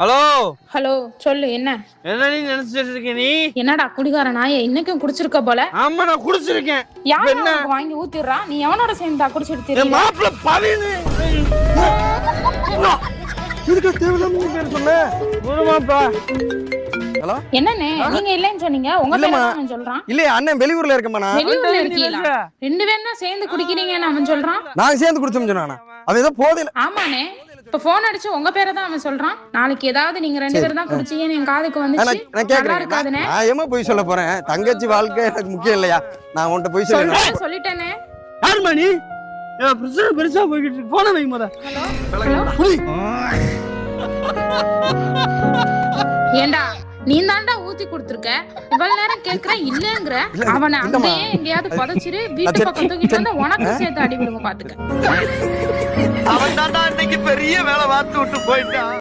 Hello? Hello சொல்லு என்ன? என்ன நீ நினைச்சிட்டு இருக்க நீ? என்னடா குடிகார நாய இன்னைக்கும் குடிச்சிருக்க போல? ஆமா நான் குடிச்சிருக்கேன். யார் என்ன? வாங்கி ஊத்திடுறா? நீ எவனோட சேர்ந்தா குடிச்சிட்டு என் தெரியல மாப்பிள்ள பவினு. இதுக்கு தேவையில்லாம நீ பேர் சொன்ன குருமாப்பா ஹலோ? என்னண்ணே நீங்க இல்லைன்னு சொன்னீங்க. உங்க பேரை அவன் சொல்றான். இல்லையா அண்ணன் வெளியூர்ல இருக்கமா நான். வெளியூர்ல இருக்கீங்களா? ரெண்டு பேரும் தான் சேர்ந்து குடிக்கிறீங்கன்னு அவன் சொல்றான். நாங்க சேர்ந்து குடிச்சோம் சொன்னானா. அவன் ஏதோ போதையில ஆமாண்ணே. இப்ப போன் அடிச்சு உங்க பேரை தான் அவன் சொல்றான். நாளைக்கு ஏதாவது நீங்க ரெண்டு பேரும் தான் குடிச்சீங்கன்னு என் காதுக்கு வந்துச்சு. நான் கேக்குறேன். நான் ஏமா போய் சொல்ல போறேன். தங்கச்சி வாழ்க்கை எனக்கு முக்கியம் இல்லையா? நான் உன்கிட்ட போய் சொல்ல சொல்றேன் சொல்லிட்டேனே. யாருமா நீ? பிரச்சனை பெருசா போய்கிட்டு இருக்கு. போன வைங்க முத. ஹலோ? ஏண்டா நீ தாண்டா ஊத்தி கொடுத்துருக்க? இவ்வளவு நேரம் கேக்குறேன் இல்லங்கிற. இல்ல, அவனை. அங்கேயே எங்கேயாவது புதைச்சிரு வீட்டு பக்கம் தூக்கிட்டு. வந்து உனக்கு சேர்த்து அடி விடுங்க பாத்துக்க. அவன் தாண்டா இன்னைக்கு பெரிய வேலை பார்த்து விட்டு போயிட்டான்